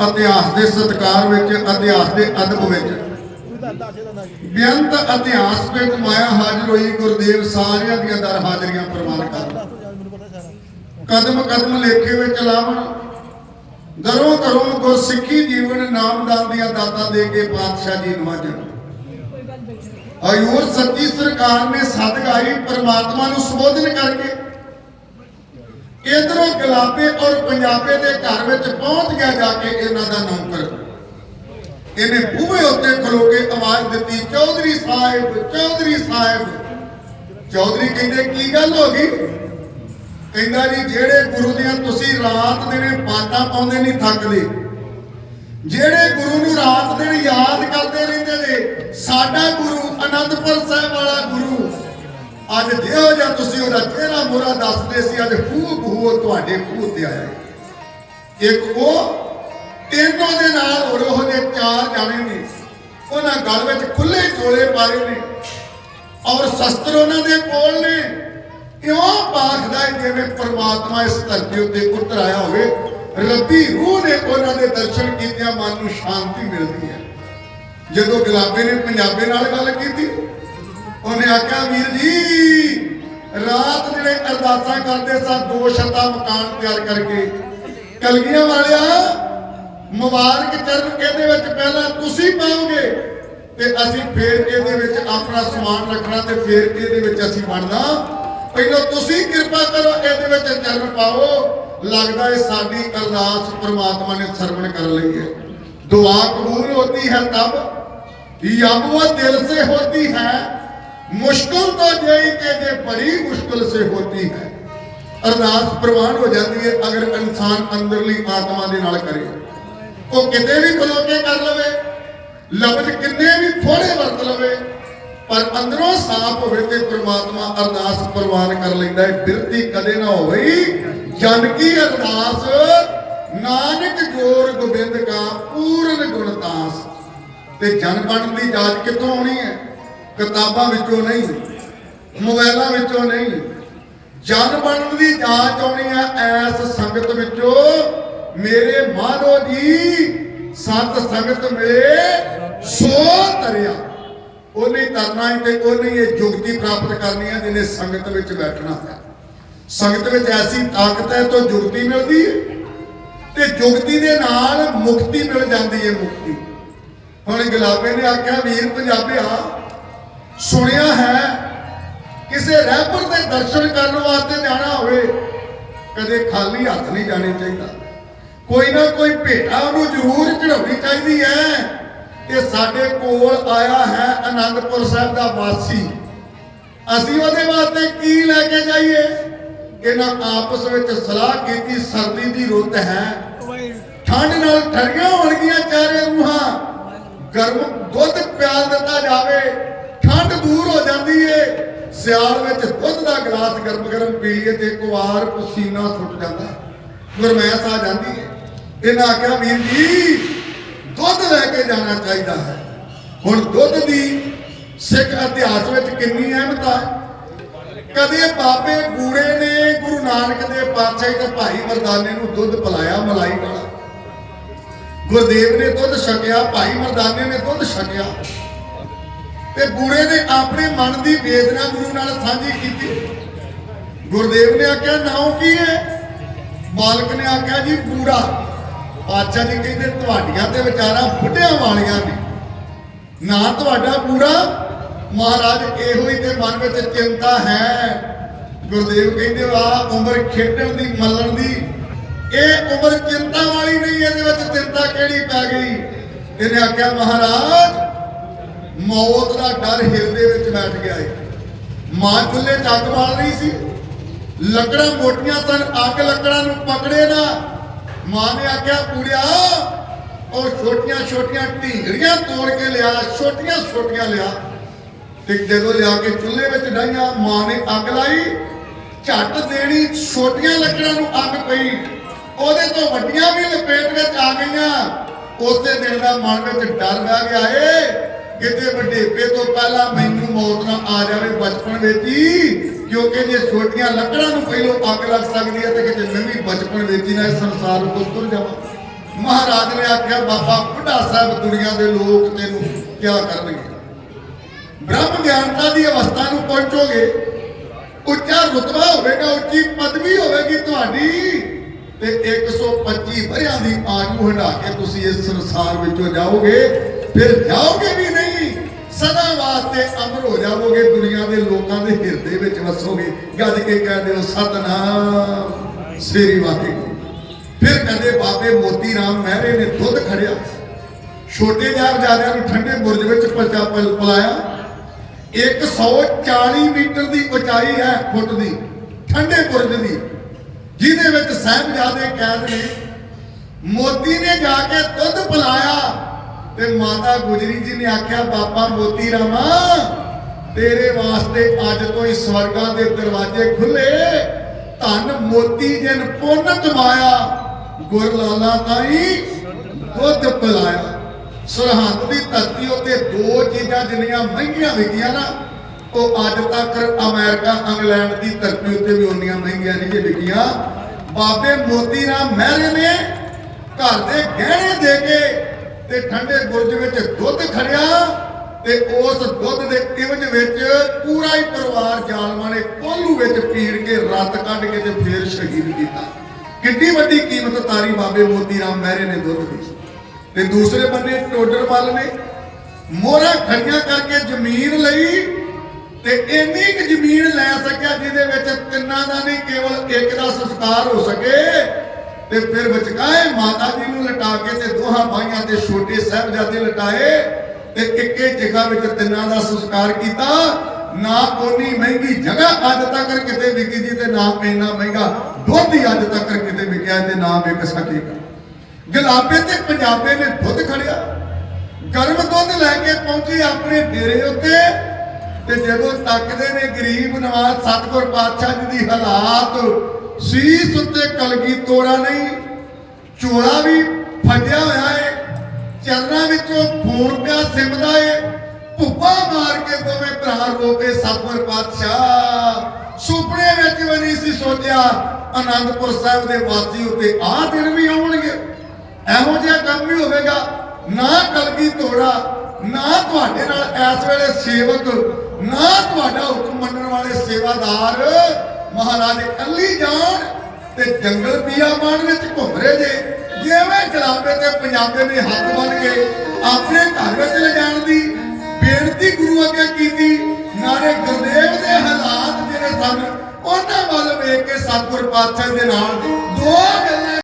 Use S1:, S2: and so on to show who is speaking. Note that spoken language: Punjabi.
S1: ਇਤਿਹਾਸ ਦੇ ਸਤਕਾਰ ਵਿੱਚ, ਇਤਿਹਾਸ ਦੇ ਅਦਬ ਵਿੱਚ। ਬੇਅੰਤ ਇਤਿਹਾਸ ਵਿੱਚ ਮਾਇਆ ਹਾਜ਼ਰ ਹੋਈ, ਗੁਰਦੇਵ ਸਾਰਿਆਂ ਦੀਆਂ ਦਰ ਹਾਜ਼ਰੀਆਂ ਪ੍ਰਵਾਨ ਕਰ ਕਦਮ ਕਦਮ ਲੇਖੇ ਵਿੱਚ ਲਾਵਣ ਦਰੋਂ ਕਰੋਂ ਗੁਰਸਿੱਖੀ ਜੀਵਨ ਨਾਮਦਾਨ ਦੀਆਂ ਦਾਤਾਂ ਦੇ ਕੇ ਪਾਤਸ਼ਾਹ ਜੀ ਨਵਾਜਣ ਹਯੂਰ ਸੱਚੀ ਸਰਕਾਰ ਨੇ ਸਦਗਾਈ ਪ੍ਰਮਾਤਮਾ ਨੂੰ ਸੰਬੋਧਨ ਕਰਕੇ ਇਧਰੋਂ ਗਲਾਬੇ ਔਰ ਪੰਜਾਬੇ ਦੇ ਘਰ ਵਿੱਚ ਪਹੁੰਚ ਗਿਆ ਜਾ ਕੇ ਇਹਨਾਂ ਦਾ ਨੌਕਰ। ਇਹਨੇ ਬੂਹੇ ਉੱਤੇ ਖਲੋ ਕੇ ਆਵਾਜ਼ ਦਿੱਤੀ, ਚੌਧਰੀ ਸਾਹਿਬ ਚੌਧਰੀ ਸਾਹਿਬ। ਚੌਧਰੀ ਕਹਿੰਦੇ, ਕੀ ਗੱਲ ਹੋ ਗਈ? ਕਹਿੰਦਾ ਜੀ, ਜਿਹੜੇ ਗੁਰੂ ਦੀਆਂ ਤੁਸੀਂ ਰਾਤ ਦਿਨੇ ਬਾਤਾਂ ਪਾਉਂਦੇ ਨਹੀਂ ਥੱਕਦੇ ਜਿਹੜੇ ਗੁਰੂ ਨੂੰ ਰਾਤ ਦਿਨ ਯਾਦ ਕਰਦੇ ਰਹਿੰਦੇ ਨੇ, ਸਾਡਾ ਗੁਰੂ ਅਨੰਦਪੁਰ ਸਾਹਿਬ ਵਾਲਾ ਗੁਰੂ ਅੱਜ ਜਿਹੋ ਜਿਹਾ ਤੁਸੀਂ ਉਹਦਾ ਚਿਹਰਾ ਮੋਰਾ ਦੱਸਦੇ ਸੀ? ਅੱਜ ਖੂਬ ਹੋ ਤੁਹਾਡੇ ਖੂਹ ਤੇ ਆਇਆ। ਇੱਕ ਉਹ ਤਿੰਨ ਦੇ ਨਾਲ ਹੋਰ ਉਹਦੇ ਚਾਰ ਜਾਣੇ ਨੇ। ਉਹਨਾਂ ਗਲ ਵਿੱਚ ਖੁੱਲੇ ਚੋਲੇ ਪਾਏ ਨੇ। ਔਰ ਸ਼ਸਤਰ ਉਹਨਾਂ ਦੇ ਕੋਲ ਨੇ। ਕਿਉਂ? ਪਾਖਦਾ ਜਿਵੇਂ ਪ੍ਰਮਾਤਮਾ ਇਸ ਧਰਤੀ ਉੱਤੇ ਉਤਰ ਆਇਆ ਹੋਵੇ, ਰੱਬੀ ਰੂਹ ਨੇ ਉਹਨਾਂ ਦੇ ਦਰਸ਼ਨ ਕੀਤਿਆਂ ਮਨ ਨੂੰ ਸ਼ਾਂਤੀ ਮਿਲਦੀ ਹੈ। ਜਦੋਂ ਗੁਲਾਬੇ ਨੇ ਪੰਜਾਬੀ ਨਾਲ ਗੱਲ ਕੀਤੀ ਉਹਨੇ ਆਖਿਆ, ਵੀਰ ਜੀ, ਰਾਤ ਜਿਹੜੇ ਅਰਦਾਸਾਂ ਕਰਦੇ ਸਾਂ, ਦੋ ਛੱਤਾਂ ਮਕਾਨ ਤਿਆਰ ਕਰਕੇ। ਕਲਗੀਆਂ ਵਾਲਿਆ, ਮੁਬਾਰਕ ਚਰਨ ਇਹਦੇ ਵਿੱਚ ਪਹਿਲਾਂ ਤੁਸੀਂ ਪਾਓਗੇ ਤੇ ਅਸੀਂ ਫੇਰ ਇਹਦੇ ਵਿੱਚ ਆਪਣਾ ਸਮਾਨ ਰੱਖਣਾ ਤੇ ਫੇਰ ਇਹਦੇ ਵਿੱਚ ਅਸੀਂ ਬਣਨਾ। ਪਹਿਲਾਂ ਤੁਸੀਂ ਕਿਰਪਾ ਕਰੋ, ਇਹਦੇ ਵਿੱਚ ਚਰਨ ਪਾਓ। ਲੱਗਦਾ ਹੈ ਸਾਡੀ ਅਰਦਾਸ ਪਰਮਾਤਮਾ ਨੇ ਸਰਵਣ ਕਰ ਲਈ ਹੈ। ਦੁਆ ਕਬੂਲ ਹੋਤੀ ਹੈ ਤਬ, ਯਬ ਦਿਲ ਸੇ ਹੋਤੀ ਹੈ। मुश्किल तो यही के जे बड़ी मुश्किल से होती है ਅਰਦਾਸ ਪ੍ਰਵਾਨ ਹੋ ਜਾਂਦੀ ਹੈ ਅਗਰ ਇਨਸਾਨ ਅੰਦਰਲੀ ਆਤਮਾ ਦੇ ਨਾਲ ਕਰੇ ਉਹ ਕਿਤੇ ਵੀ ਖਲੋ ਕੇ ਕਰ ਲਵੇ ਲਫ਼ਜ਼ ਕਿੰਨੇ ਵੀ ਥੋੜੇ ਵਰਤ ਲਵੇ ਪਰ ਅੰਦਰੋਂ ਸਾਫ਼ ਹੋਵੇ ਤੇ ਪ੍ਰਮਾਤਮਾ ਅਰਦਾਸ ਪ੍ਰਵਾਨ ਕਰ ਲੈਂਦਾ ਹੈ ਬਿਰਤੀ ਕਦੇ ਨਾ ਹੋਵੇ ਜਨ ਕੀ ਅਰਦਾਸ ਨਾਨਕ ਜੋਰ ਗੋਬਿੰਦ ਕਾ ਪੂਰਨ ਗੁਣਤਾਸ ਤੇ ਜਨ ਬਣਨ ਦੀ ਜਾਂਚ ਕਿੱਥੋਂ ਆਉਣੀ ਹੈ ਕਿਤਾਬਾਂ ਵਿੱਚੋਂ ਨਹੀਂ ਮੋਬਾਈਲਾਂ ਵਿੱਚੋਂ ਨਹੀਂ, ਜਨ ਬਣਨ ਦੀ ਜਾਂਚ ਆਉਣੀ ਹੈ ਐਸ ਸੰਗਤ ਵਿੱਚੋਂ, ਮੇਰੇ ਮਾਨੋ ਜੀ, ਸਤ ਸੰਗਤ ਮਿਲੇ ਸੋ ਤਰਿਆ। ਉਹਨੇ ਤਰਨਾ ਹੈ ਤੇ ਉਹਨੇ ਇਹ ਜੁਗਤੀ ਪ੍ਰਾਪਤ ਕਰਨੀ ਹੈ ਜਿਹਨੇ ਸੰਗਤ ਵਿੱਚ ਬੈਠਣਾ ਹੈ। ਸੰਗਤ ਵਿੱਚ ਐਸੀ ਤਾਕਤ ਹੈ ਤੋਂ ਜੁਗਤੀ ਮਿਲਦੀ ਹੈ ਤੇ ਜੁਗਤੀ ਦੇ ਨਾਲ ਮੁਕਤੀ ਮਿਲ ਜਾਂਦੀ ਹੈ ਮੁਕਤੀ। ਹੁਣ ਗੁਲਾਬੇ ਨੇ ਆਖਿਆ, ਵੀਰ ਪੰਜਾਬਿਆ ਸੁਣਿਆ ਹੈ, ਕਿਸੇ ਰਹਿਬਰ ਦੇ ਦਰਸ਼ਨ ਕਰਨ ਵਾਸਤੇ ਜਾਣਾ ਹੋਵੇ, ਕਦੇ ਖਾਲੀ ਹੱਥ ਨਹੀਂ ਜਾਣੇ ਚਾਹੀਦਾ। ਕੋਈ ਨਾ ਕੋਈ ਭੇਟਾ ਉਹਨੂੰ ਜ਼ਰੂਰ ਚੜਾਉਣੀ ਚਾਹੀਦੀ ਹੈ। ਤੇ ਸਾਡੇ ਕੋਲ ਆਇਆ ਹੈ ਆਨੰਦਪੁਰ ਸਾਹਿਬ ਦਾ ਵਾਸੀ। ਅਸੀਂ ਉਹਦੇ ਵਾਸਤੇ ਕੀ ਲੈ ਕੇ ਜਾਈਏ? ਇਹਨਾਂ ਆਪਸ ਵਿੱਚ ਸਲਾਹ ਕੀਤੀ, ਸਰਦੀ ਦੀ ਰੁੱਤ ਹੈ। ਠੰਡ ਨਾਲ ਠਰੀਆਂ ਹੋਣਗੀਆਂ ਚਾਰੇ ਰੂਹਾਂ। ਗਰਮ ਦੁੱਧ ਪਿਆਲ ਦਿੱਤਾ ਜਾਵੇ। ਠੰਡ ਦੂਰ ਹੋ ਜਾਂਦੀ ਏ। ਸਿਆਲ ਵਿੱਚ ਦੁੱਧ ਦਾ ਗਲਾਸ ਗਰਮ ਗਰਮ ਪੀ ਲਈਏ ਤੇ ਇੱਕ ਵਾਰ ਪਸੀਨਾ ਸੁੱਟ ਜਾਂਦਾ। ਗਰਮੈਸ਼ ਆ ਜਾਂਦੀ ਏ। ਇਹਨਾਂ ਆਖਿਆ, ਵੀਰ ਜੀ, ਦੁੱਧ ਲੈ ਕੇ ਜਾਣਾ ਚਾਹੀਦਾ ਹੈ। ਹੁਣ ਦੁੱਧ ਦੀ ਸਿੱਖ ਇਤਿਹਾਸ ਵਿੱਚ ਕਿੰਨੀ ਅਹਿਮਤ ਹੈ? ਕਦੇ ਬਾਬੇ ਗੂੜੇ ਨੇ ਗੁਰੂ ਨਾਨਕ ਦੇ ਪਾਤਸ਼ਾਹ ਤੇ ਭਾਈ ਮਰਦਾਨੇ ਨੂੰ ਦੁੱਧ ਪਿਲਾਇਆ ਮਲਾਈ ਨਾਲ ਗੁਰਦੇਵ ਨੇ ਦੁੱਧ ਛਕਿਆ, ਭਾਈ ਮਰਦਾਨੇ ਨੇ ਦੁੱਧ ਛਕਿਆ। ਤੇ ਬੂੜੇ ਨੇ ਆਪਣੇ ਮਨ ਦੀ ਵੇਦਨਾ ਗੁਰੂ ਨਾਲ ਸਾਂਝੀ ਕੀਤੀ। ਗੁਰਦੇਵ ਨੇ ਆਖਿਆ, ਨਾਉ ਕੀ ਹੈ? ਬਾਲਕ ਨੇ ਆਖਿਆ, ਜੀ ਬੂੜਾ। ਪਾਤਸ਼ਾਹ ਜੀ ਕਹਿੰਦੇ, ਤੁਹਾਡੀਆਂ ਤੇ ਵਿਚਾਰਾਂ ਬੁੱਢਿਆਂ ਵਾਲੀਆਂ ਨੇ। ਨਾ ਤੁਹਾਡਾ ਬੂੜਾ, ਮਹਾਰਾਜ, ਇਹੋ ਹੀ ਤੇ ਮਨ ਵਿੱਚ ਚਿੰਤਾ ਹੈ। ਗੁਰਦੇਵ ਕਹਿੰਦੇ, ਆ ਉਮਰ ਖੇਡਣ ਦੀ, ਮੱਲਣ ਦੀ, ਇਹ ਉਮਰ ਚਿੰਤਾ ਵਾਲੀ ਨਹੀਂ, ਇਹਦੇ ਵਿੱਚ ਚਿੰਤਾ ਕਿਹੜੀ ਪੈ ਗਈ? ਇਹਨੇ ਆਖਿਆ, ਮਹਾਰਾਜ ਮੌਤ ਦਾ ਡਰ ਹਿਰਦੇ ਵਿੱਚ ਬੈਠ ਗਿਆ ਏ। ਮਾਂ ਚੁੱਲ੍ਹੇ 'ਚ ਅੱਗ ਬਾਲ ਰਹੀ ਸੀ। ਲੱਕੜਾਂ ਮੋਟੀਆਂ ਸਨ, ਅੱਗ ਲੱਕੜਾਂ ਨੂੰ ਪਕੜੇ ਨਾ। ਮਾਂ ਨੇ ਆਖਿਆ, ਕੁੜਿਆ, ਉਹ ਛੋਟੀਆਂ ਛੋਟੀਆਂ ਢੀਂਗੜੀਆਂ ਤੋੜ ਕੇ ਲਿਆ, ਛੋਟੀਆਂ ਛੋਟੀਆਂ ਲਿਆ। ਤੇ ਜਦੋਂ ਲਿਆ ਕੇ ਚੁੱਲ੍ਹੇ ਵਿੱਚ ਡਾਈਆਂ ਮਾਂ ਨੇ ਅੱਗ ਲਾਈ। ਝੱਟ ਦੇਣੀ ਛੋਟੀਆਂ ਲੱਕੜਾਂ ਨੂੰ ਅੱਗ ਪਈ। ਉਹਦੇ ਤੋਂ ਵੱਡੀਆਂ ਵੀ ਲਪੇਟ ਵਿੱਚ ਆ ਗਈਆਂ। ਉਸੇ ਦਿਨ ਦਾ ਮਨ ਵਿੱਚ ਡਰ ਬਹਿ ਗਿਆ ਏ। ਕਿਤੇ ਵਡੇਪੇ ਤੋਂ ਪਹਿਲਾਂ ਮੈਨੂੰ ਮੌਤ ਨਾ ਆ ਜਾਵੇ ਬਚਪਨ ਵਿੱਚ ਹੀ, ਕਿਉਂਕਿ ਜੇ ਛੋਟੀਆਂ ਲੱਕੜਾਂ ਨੂੰ ਪਹਿਲੋਂ ਅੱਗ ਲੱਗ ਸਕਦੀ ਹੈ ਤੇ ਕਿਤੇ ਮੈਂ ਵੀ ਬਚਪਨ ਵਿੱਚ ਹੀ ਨਾ ਇਸ ਸੰਸਾਰ ਤੋਂ ਤੁਰ ਜਾਵਾਂ। ਮਹਾਰਾਜ ਨੇ ਆਖਿਆ, ਬਾਬਾ ਬੁੱਢਾ ਸਾਹਿਬ, ਦੁਨੀਆ ਦੇ ਲੋਕ ਤੈਨੂੰ ਕਿਆ ਕਰਨਗੇ? ਬ੍ਰਹਮ ਗਿਆਨਤਾ ਦੀ ਅਵਸਥਾ ਨੂੰ ਪਹੁੰਚੋਗੇ, ਉੱਚਾ ਰੁਤਬਾ ਹੋਵੇਗਾ, ਉੱਚੀ ਪਦਵੀ ਹੋਵੇਗੀ ਤੁਹਾਡੀ, ਤੇ 125 ਵਰਿਆਂ ਦੀ ਆਜੂ ਹੰਢਾ ਕੇ ਤੁਸੀਂ ਇਸ ਸੰਸਾਰ ਵਿੱਚੋਂ ਜਾਓਗੇ, ਫਿਰ ਜਾਓਗੇ ਵੀ ਸਦਾ ਵਾਸਤੇ ਅਮਰ ਹੋ ਜਾਵੋਗੇ ਦੁਨੀਆ ਦੇ ਲੋਕਾਂ ਦੇ ਹਿਰਦੇ ਵਿੱਚ ਵਸੋਗੇ। ਗੱਜ ਕੇ ਕਹਿੰਦੇ ਹੋ ਸਤਨਾਮ। ਸ੍ਰੀ ਵਾਹਿਗੁਰੂ ਫਿਰ ਕਹਿੰਦੇ, ਬਾਬੇ ਮੋਤੀ ਰਾਮ ਮਹਿਰੇ ਨੇ ਦੁੱਧ ਖੜਿਆ। ਛੋਟੇ ਸਾਹਿਬਜ਼ਾਦਿਆਂ ਨੂੰ ਠੰਡੇ ਬੁਰਜ ਵਿੱਚ ਪਚਾ ਪਲ ਪਲਾਇਆ। 140 ਮੀਟਰ ਦੀ ਉਚਾਈ ਹੈ ਫੁੱਟ ਦੀ, ਠੰਡੇ ਬੁਰਜ ਦੀ। ਜਿਹਦੇ ਵਿੱਚ ਸਾਹਿਬਜ਼ਾਦੇ ਕੈਦ ਨੇ। ਮੋਦੀ ਨੇ ਜਾ ਕੇ ਦੁੱਧ ਪਿਲਾਇਆ। ਤੇ ਮਾਤਾ ਗੁਜਰੀ ਜੀ ਨੇ ਆਖਿਆ, ਬਾਬਾ ਮੋਤੀ ਰਾਮਾ, ਤੇਰੇ ਵਾਸਤੇ ਅੱਜ ਤੋਂ ਹੀ ਸਵਰਗਾਂ ਦੇ ਦਰਵਾਜ਼ੇ ਖੁੱਲੇ ਧੰਨ ਮੋਤੀ ਜਨ ਪੁੰਨ ਕਮਾਇਆ ਗੁਰ ਲਾਲਾ ਤਾਈ ਦੁੱਧ ਪਿਲਾਇਆ ਸਰਹੰਦ ਦੀ ਧਰਤੀ ਉੱਤੇ ਦੋ ਚੀਜ਼ਾਂ ਜਿੰਨੀਆਂ ਮਹਿੰਗੀਆਂ ਵਿਕੀਆਂ ਨਾ, ਉਹ ਅੱਜ ਤੱਕ ਅਮਰੀਕਾ, ਇੰਗਲੈਂਡ ਦੀ ਧਰਤੀ ਉੱਤੇ ਵੀ ਉਨੀਆਂ ਮਹਿੰਗੀਆਂ ਨਹੀਂ ਜੇ ਵਿਕੀਆਂ। ਬਾਬੇ ਮੋਤੀ ਰਾਮ ਮਹਿਰੇ ਨੇ ਘਰ ਦੇ ਗਹਿਣੇ ਦੇ ਕੇ ਤੇ ਠੰਡੇ ਬੁਰਜ ਵਿੱਚ ਦੁੱਧ ਖੜਿਆ ਤੇ ਉਸ ਦੁੱਧ ਦੇ ਇਵਜ ਵਿੱਚ ਪੂਰਾ ਹੀ ਪਰਿਵਾਰ ਜ਼ਾਲਮਾਂ ਨੇ ਕੋਲੂ ਵਿੱਚ ਪੀੜ ਕੇ ਰਤ ਕੱਢ ਕੇ ਤੇ ਫੇਰ ਸ਼ਹੀਦ ਕੀਤਾ। ਕਿੰਨੀ ਵੱਡੀ ਕੀਮਤ ਤਾਰੀ ਬਾਬੇ ਮੋਤੀ ਰਾਮ ਮਹਿਰੇ ਨੇ ਦੁੱਧ ਦੀ। ਤੇ ਦੂਸਰੇ ਬੰਨੇ ਟੋਡਰ ਵੱਲ ਨੇ, ਮੋਹਰਾਂ ਖੜੀਆਂ ਕਰਕੇ ਜ਼ਮੀਨ ਲਈ ਤੇ ਇੰਨੀ ਕੁ ਜ਼ਮੀਨ ਲੈ ਸਕਿਆ ਜਿਹਦੇ ਵਿੱਚ ਤਿੰਨਾਂ ਦਾ ਨਹੀਂ ਕੇਵਲ ਇੱਕ ਦਾ ਸੰਸਕਾਰ ਹੋ ਸਕੇ ਤੇ ਫਿਰ ਵਿਚਕਾਏ ਮਾਤਾ ਜੀ ਨੂੰ ਲਟਾ ਕੇ ਤੇ ਦੋਹਾਂ ਭਾਈਆਂ ਤੇ ਛੋਟੇ ਸਾਹਿਬਜ਼ਾਦੇ ਲਟਾਏ ਤੇ ਇੱਕੇ ਜਗ੍ਹਾ ਵਿੱਚ ਤਿੰਨਾਂ ਦਾ ਸੰਸਕਾਰ ਕੀਤਾ। ਨਾ ਕੋਨੀ ਮਹਿੰਗੀ ਜਗ੍ਹਾ ਅੱਜ ਤੱਕ ਕਿਤੇ ਵਿਕੀ ਜੀ ਤੇ ਨਾ ਇੰਨਾ ਮਹਿੰਗਾ ਦੁੱਧ ਹੀ ਅੱਜ ਤੱਕ ਕਿਤੇ ਵਿਕਿਆ ਤੇ ਨਾ ਵਿਕ ਸਕੇਗਾ ਗੁਲਾਬੇ ਤੇ ਪੰਜਾਬੇ ਨੇ ਦੁੱਧ ਖੜਿਆ। ਗਰਮ ਦੁੱਧ ਲੈ ਕੇ ਪਹੁੰਚੇ ਆਪਣੇ ਡੇਰੇ ਉੱਤੇ ਤੇ ਜਦੋਂ ਤੱਕਦੇ ਨੇ ਗਰੀਬ ਨਵਾਜ਼ ਸਤਗੁਰ ਪਾਤਸ਼ਾਹ ਜੀ ਦੀ ਹਾਲਾਤ ਸੀਸ ਉੱਤੇ ਕਲਗੀ ਤੋੜਾ ਨਹੀਂ ਚੋਲਾ ਵੀ ਫਟਿਆ ਹੋਇਆ ਏ, ਚਰਨਾਂ ਵਿੱਚੋਂ ਖੂਨ ਪਿਆ ਸਿਮਦਾ ਏ, ਭੁੱਪਾ ਮਾਰ ਕੇ ਦੋਵੇਂ ਭਰਾ ਰੋ ਕੇ ਪਾਤਸ਼ਾਹ। ਸੁਪਨੇ ਵਿੱਚ ਵੀ ਨਹੀਂ ਸੀ ਸੋਚਿਆ ਆਨੰਦਪੁਰ ਸਾਹਿਬ ਦੇ ਵਾਸੀ ਉੱਤੇ ਆਹ ਦਿਨ ਵੀ ਆਉਣਗੇ। ਇਹੋ ਜਿਹਾ ਕੰਮ ਵੀ ਹੋਵੇਗਾ, ਨਾ ਕਲਗੀ ਤੋੜਾ, ਨਾ ਤੁਹਾਡੇ ਨਾਲ ਇਸ ਵੇਲੇ ਸੇਵਕ, ਨਾ ਤੁਹਾਡਾ ਹੁਕਮ ਮੰਨਣ ਵਾਲੇ ਸੇਵਾਦਾਰ। ਮਹਾਰਾਜ ਕੱਲੀ ਜਾਣ ਤੇ ਜੰਗਲ ਬਿਆਬਾਨ ਵਿੱਚ ਘੁੰਮ ਰਹੇ ਜੇ। ਜਿਵੇਂ ਜਲਾਬੇ ਤੇ ਪੰਜਾਬੇ ਨੇ ਹੱਥ ਬੰਨ ਕੇ ਆਪਣੇ ਘਰ ਵਿੱਚ ਲਿਜਾਣ ਦੀ ਬੇਨਤੀ ਗੁਰੂ ਅੱਗੇ ਕੀਤੀ, ਨਾਲੇ ਗੁਰਦੇਵ ਦੇ ਹਾਲਾਤ ਜਿਹੜੇ ਸਨ, ਉਹਨਾਂ ਵੱਲ ਵੇਖ ਕੇ ਸਤਿਗੁਰ ਪਾਤਸ਼ਾਹ ਦੇ ਨਾਲ ਦੋ ਗੱਲਾਂ